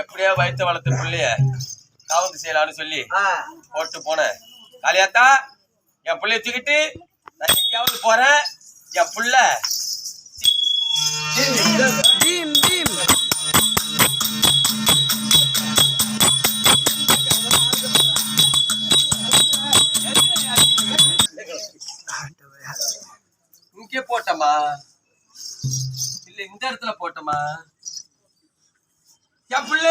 எப்படியோ வயிற்று வளர்த்த பிள்ளைய காவந்து செய்யலாம்னு சொல்லி ஆ, போட்டு போனேன். காளியாத்தா என் பிள்ளைய தூக்கிட்டு நான் எங்கேயாவது போறேன். என் புள்ள டீம் டீம் இங்கே போட்டமா இல்ல இந்த இடத்துல போட்டமா என் புள்ள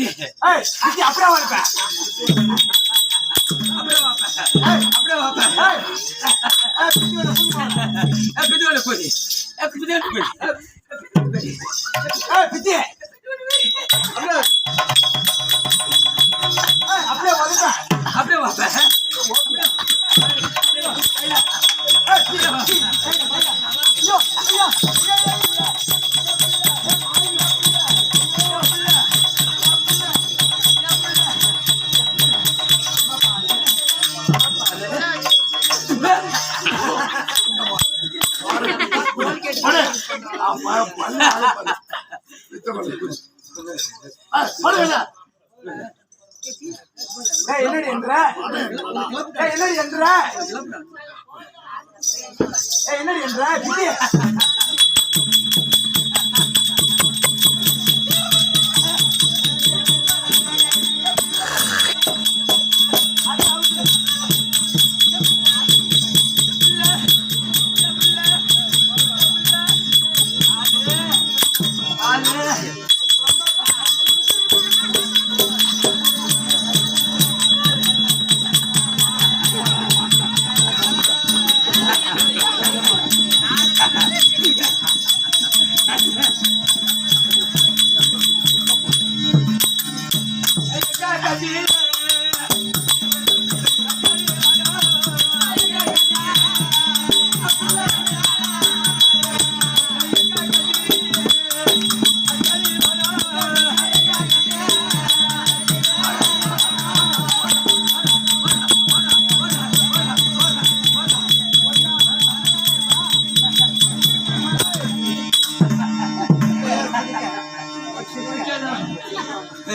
அப்புறம் அப்படியே அப்புறம் ஏய், அப்புறம் வாப்பா. ஏய், ஏய், பித்தியோட புடி. வாப்பா. ஏய், பித்தியோட புடி. ஏய், என்னடி என்ற? ஏய், என்னடி என்ற? என்னடி என்ற?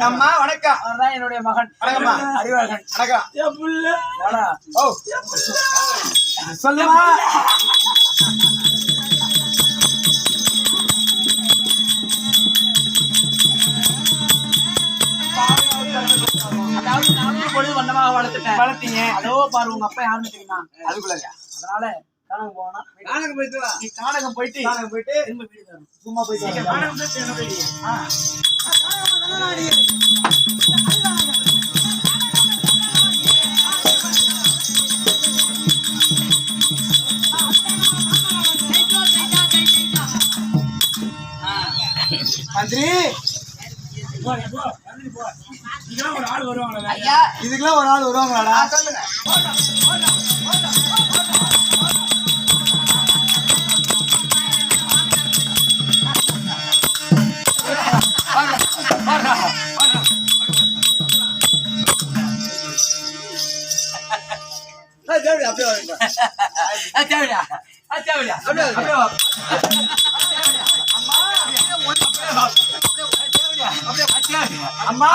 அம்மா வணக்கம். அவர்தான் என்னுடைய மகன். வணக்கம்மா. அறிவழகன் வணக்கம். என் புள்ள. வாடா. ஓ. சொல்லுமா. அதாவது நானும் பொழுது வண்ணமாக வளர்த்துட்டேன். வளர்த்தீங்க. அதோ பாரு உங்க அப்பா யாருன்னு தெரியுமா? அதுக்குள்ளயா அதனால காணகம் போனா போயிட்டு வா. நீ காணகம் போயிட்டு நானும் போயிட்டு திரும்ப வீடு வரணும் சும்மா போயிட்டு நீங்க. காணகம் போயிட்டு என்ன போயிடு? ஆ. மந்திரி. இதெல்லாம் ஒரு ஆள் வருவாங்களா ஐயா. இதுக்கெல்லாம் ஒரு ஆள் வருவாங்களாடா? சொல்லுங்க. தேவையா ஆ, தேவையா அம்மா அப்படியே வா. அம்மா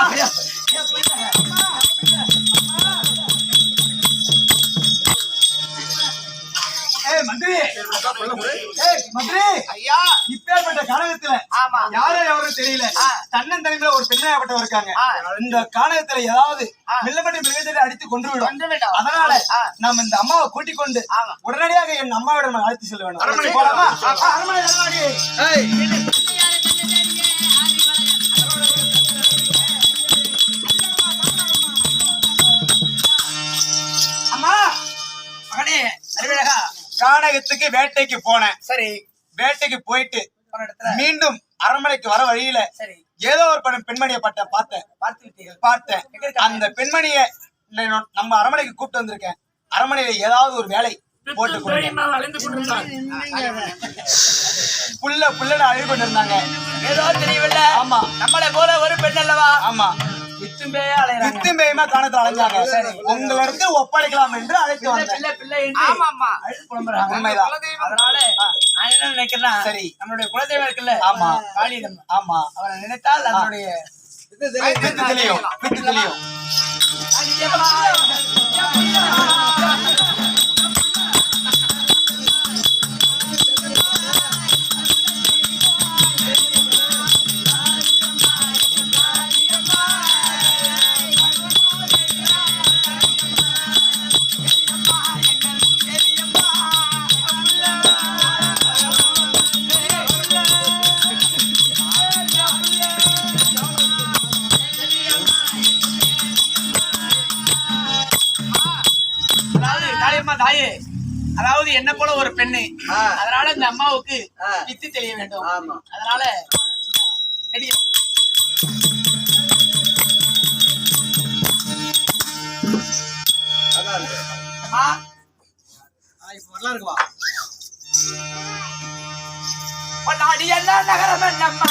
மந்திரி ஏய் மந்திரி ஐயா இப்பேற்பட்ட கானகத்துல ஆமா யாரோ எவரும் தெரியல. தன்னந்தனிமையில ஒரு பெண்ணாகப்பட்டவர் இருக்காங்க. இந்த கானகத்துல ஏதாவது. மில்லப்பட்டி மிருகத்தை அடித்து கொன்று விடும். அதனால ஆ. நம்ம இந்த அம்மாவை கூட்டிக் கொண்டு ஆமா. உடனடியாக என் அம்மாவிடம் நான் அழைத்து செல்ல வேண்டும் போலாமா? அரண்மனை கானகத்துக்கு வேட்டைக்கு போனேன். சரி. வேட்டைக்கு போயிட்டு மீண்டும் அரண்மனைக்கு வர வழியில சரி. ஏதோ ஒரு பெண் பெண்மணியை பட்ட பார்த்தேன். பார்த்தேன். இருக்காங்க? அந்த பெண்மணியை நம்ம அரண்மனைக்கு கூப்பிட்டு வந்திருக்கேன். அரண்மனையில ஏதாவது ஒரு வேலை போட்டு கொடுங்க அழிந்து கொண்டிருந்தான். புல்ல புல்லன்னு அழுது கொண்டு இருந்தாங்க ஏதோ தெரியவில்லை. ஆமா. நம்மளை போல ஒரு பெண் அல்லவா? ஆமா. வித்தும்பே அலையறாங்க. வித்தும் பேயுமா காணத்துல அலைஞ்சாங்க சரி. உங்களிடத்து ஒப்படைக்கலாம் என்று அழைத்து பிள்ளை வந்தேன். பிள்ளை பிள்ளை என்று ஆமா அழுது புலம்புறாங்க. உண்மைதான். அதனால. நான் என்ன நினைக்கிறேன் சரி. நம்மளுடைய குலதெய்வம் இருக்குல்ல ஆமா. காளிதம் ஆமா. அவரை நினைத்தால் அதனுடைய அதாவது என்ன போல ஒரு பெண்ணு. அதனால இந்த அம்மாவுக்கு. வித்து தெரிய வேண்டும். அதனால இருக்குவா நகரம் என்னம்மா?